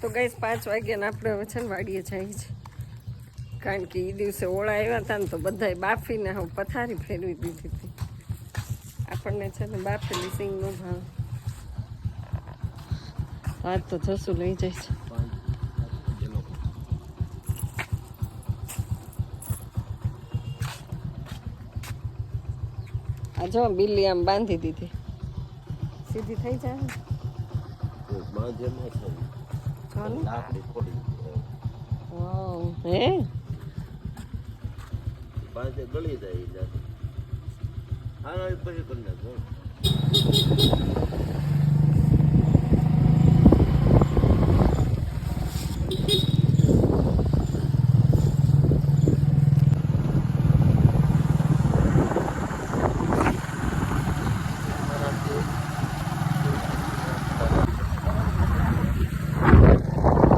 તો ગઈશ પાંચ વાગ્યાને આપણે હવે છે ને વાડીએ જાય છે કારણ કે એ દિવસે ઓળા આવ્યા હતા ને તો બધાએ બાફીને હું પથારી ફેરવી દીધી હતી. આપણને છે ને બાફેલી સિંગ નો ભાવ. આજ તો જશું લઈ જાય છે. આ જો બિલ્લી આમ બાંધી દીધી. સીધી થઈ જાય ને બાંધે ન થાય જો ને લાકડી થોડી વાવ હે બાંધે ગળી જાય હા પછી કરી નાખો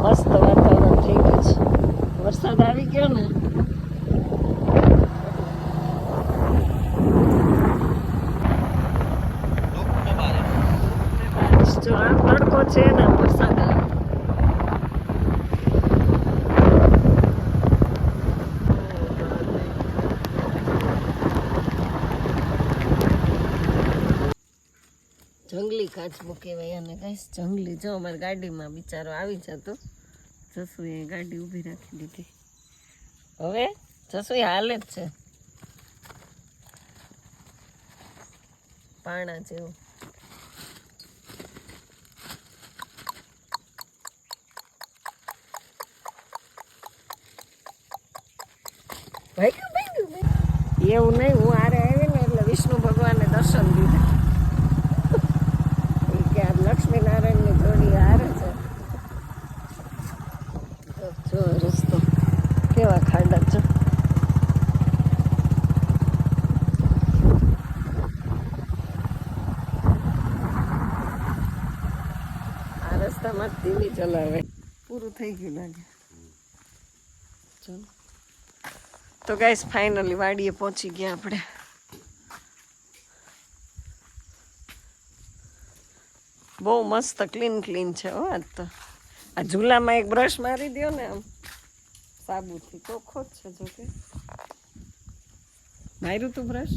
મસ્ત વાતાવરણ થઈ ગયું છે વરસાદ આવી ગયો ને જો આમ તડકો છે ને આમ વરસાદ આવે જંગલી કાચબો કહેવાય અને કઈશ જંગલી જો અમારી ગાડીમાં બિચારો આવી જતો. જસુએ ગાડી ઊભી રાખી દીધી. હવે જસુ હાલે જ છે. પાણા જેવું. ભાગ્યું. એવું નહીં, હું આરે આવી ને એટલે વિષ્ણુ ભગવાનને દર્શન દીધા ઈ કે આ લક્ષ્મીનારાયણની જોડી હારે છે તો જો રસ્તો કેવા ખાડા છે આ રસ્તામાં જ ધીમી ચલાવે. પૂરું થઈ ગયું લાગે. ચાલો. તો ગાઈસ ફાઇનલી વાડીએ પહોંચી ગયા આપણે. બહુ મસ્ત ક્લીન ક્લીન છે હો આજ તો. આ ઝૂલામાં એક બ્રશ મારી દ્યો ને આમ. સાબુથી. ચોખ્ખો જ છે જો કે. માર્યું તું બ્રશ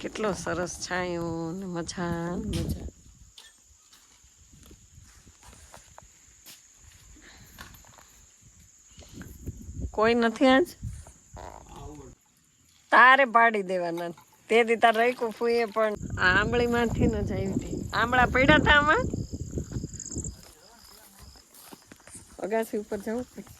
કેટલો સરસ છાંયો ને મજા. મજા. કોઈ નથી આજ? તારે પાડી દેવાના. તે દી તાર રાખ્યું ફૂએ પણ. આ આંબળીમાંથી ન જ આવી હતી. આંબળા પડ્યા હતા આમાં? અગાસી ઉપર જવું પડે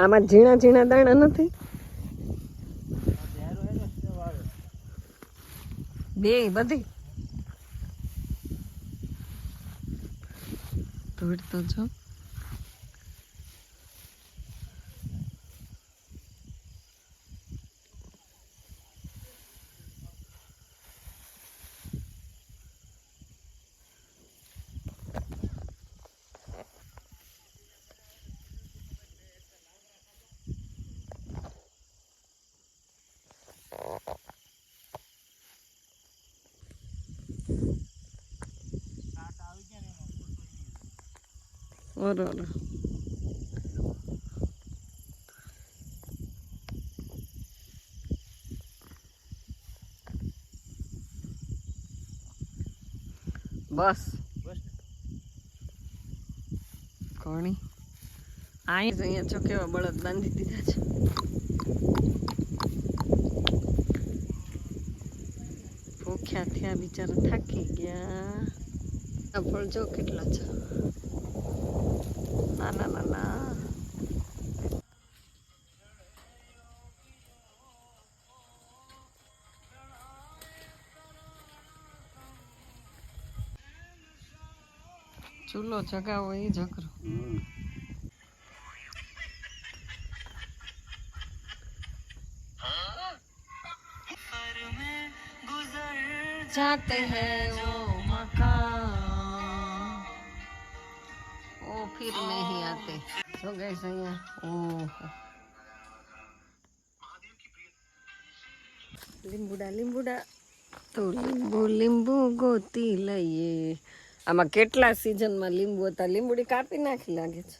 આમાં ઝીણા ઝીણા દાણા નથી. બે બધી. ધૂળ તો જો. ઓરો ઓરો બસ કોણી અહીં જ અહીંયા છો કેવા બળદ બાંધી દીધા છે. ભૂખ્યા થયા બિચારા થાકી ગયા. ફળ જો કેટલા છે. चूलो ચૂલો वो ही झकर जाते हैं वो मकान। वो फिर नहीं आते। तो गए सैया। ओहो। लिंबूडा लिंबूडा। तो लिंबू लिंबू गोती लइए। આમાં કેટલા સિઝનમાં લીંબુ હતા? લીંબુડી કાપી નાખી લાગે છે.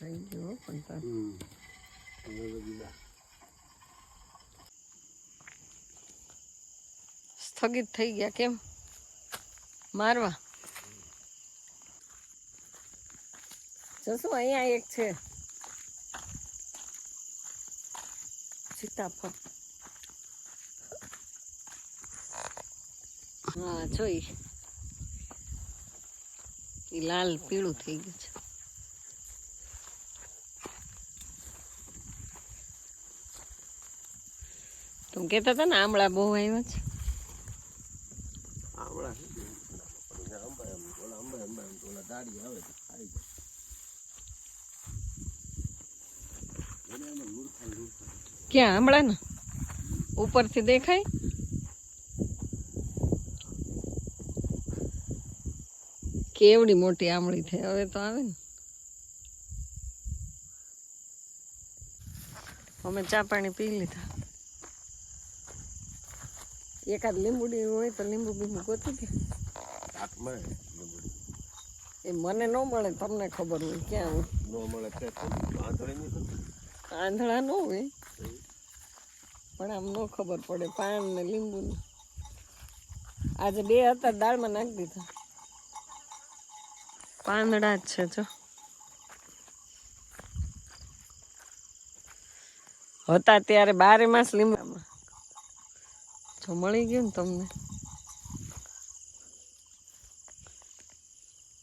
થઈ ગયો પણ સ્થગિત થઈ ગયા કેમ? મારવા. જશું અહીંયા એક છે. સીતાફળ. હા જોઈ. એ લાલ પીળું થઈ ગયું છે. તું કેતા હતા ને આમળા બહુ આવ્યા છે? આમળા આંબા ને, ઓલા આંબા આંબા ઓલા દાઢી આવે ખાઈ જાય. ક્યાં? આમળા ને? ઉપરથી દેખાય? કેવડી મોટી આમળી થઈ હવે તો આવે ને. અમે ચા પાણી પી લીધા. એકાદ લીંબુડી હોય તો લીંબુ બીંબુ ગોતી લીંબુડી. એ મને ન મળે, તમને ખબર હોય ક્યાં હોય. ન મળે આંધળે ન હોય. પણ આમ ન ખબર પડે પાન ને લીંબુ ને. આજે બે હતા દાળમાં નાખી દીધા. પાંદડા જ છે જો. હતા ત્યારે બારે માસ લીંબામાં. જો મળી ગયું ને તમને.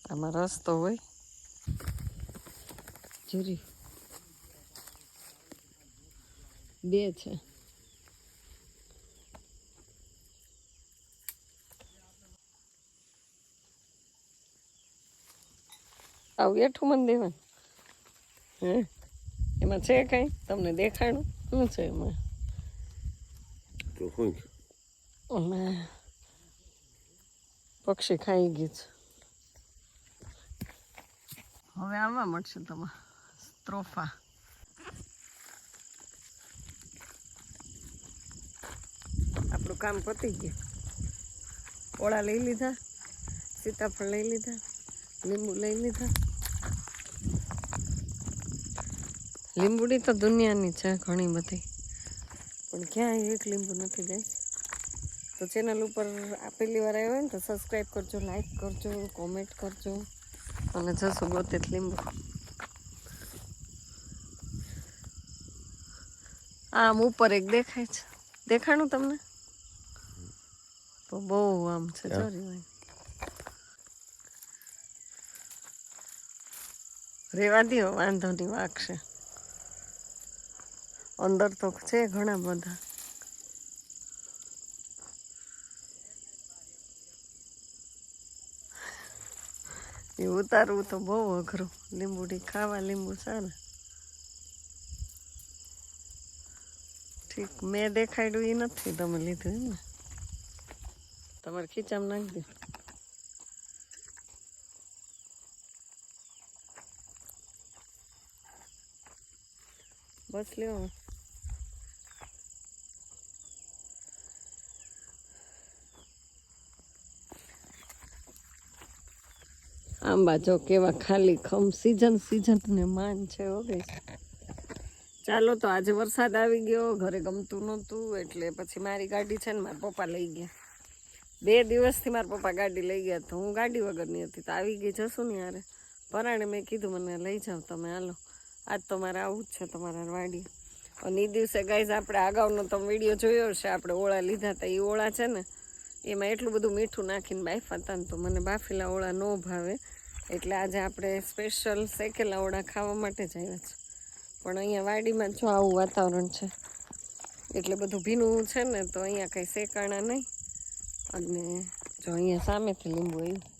આમાં રસ તો હોય. જીરી. બે છે. આવું એઠું મને દેવાનું. હે? એમાં છે કઈ? તમને દેખાણું? શું છે એમાં? પક્ષી ખાઈ ગયું છે. હવે આવવા મળશે તમારે સ્ત્રોફા કામ પતી ગયું. ઓળા લઈ લીધા, સીતાફળ લઈ લીધા, લીંબુ લઈ લીધા. લીંબુડી તો દુનિયાની છે ઘણી બધી. પણ ક્યાંય એક લીંબુ નથી જાય તો ચેનલ ઉપર આ પહેલી વાર આવ્યો ને તો સબસ્ક્રાઈબ કરજો લાઈક કરજો કોમેન્ટ કરજો. અને જશો ગોતે લીંબુ. આમ ઉપર એક દેખાય છે. દેખાણું તમને? તો બહુ આમ છે? જોરી રેવા દો વાંધો નહીં વાગશે અંદર તો છે ઘણા બધા એ ઉતારવું તો બહુ અઘરું લીંબુડી ખાવા લીંબુ સારા ઠીક મેં દેખાડ્યું એ નથી તમે લીધું ને તમારે ખીચામાં નાખી દે બસ લ્યો. આંબા જો કેવા ખાલી ખમ સીઝન સીઝન ને માન છે ઓકે ચાલો તો આજે વરસાદ આવી ગયો, ઘરે ગમતું નહોતું, એટલે પછી મારી ગાડી છે ને મારા પપ્પા લઈ ગયા. બે દિવસથી મારા પપ્પા ગાડી લઈ ગયા તો હું ગાડી વગરની હતી તો આવી ગઈ જશું ને યારે. પરાણે મેં કીધું, મને લઈ જાઓ તમે, હાલો. આજ તો મારે આવું જ છે તમારા વાડી અને એ દિવસે ગાઈઝ આપણે અગાઉનો તમે વીડિયો જોયો હશે, આપણે ઓળા લીધા હતા એ ઓળા છે ને, એમાં એટલું બધું મીઠું નાખીને બાફા ને તો મને બાફેલા ઓળા ન ભાવે. એટલે આજે આપણે સ્પેશિયલ શેકેલા ઓળા ખાવા માટે જ આવ્યા છે પણ અહીંયા વાડીમાં જો આવું વાતાવરણ છે, એટલે બધું ભીનું છે ને, તો અહીંયા કંઈ શેકાણા નહીં. અને જો અહીંયા સામેથી લીંબુ આવ્યું.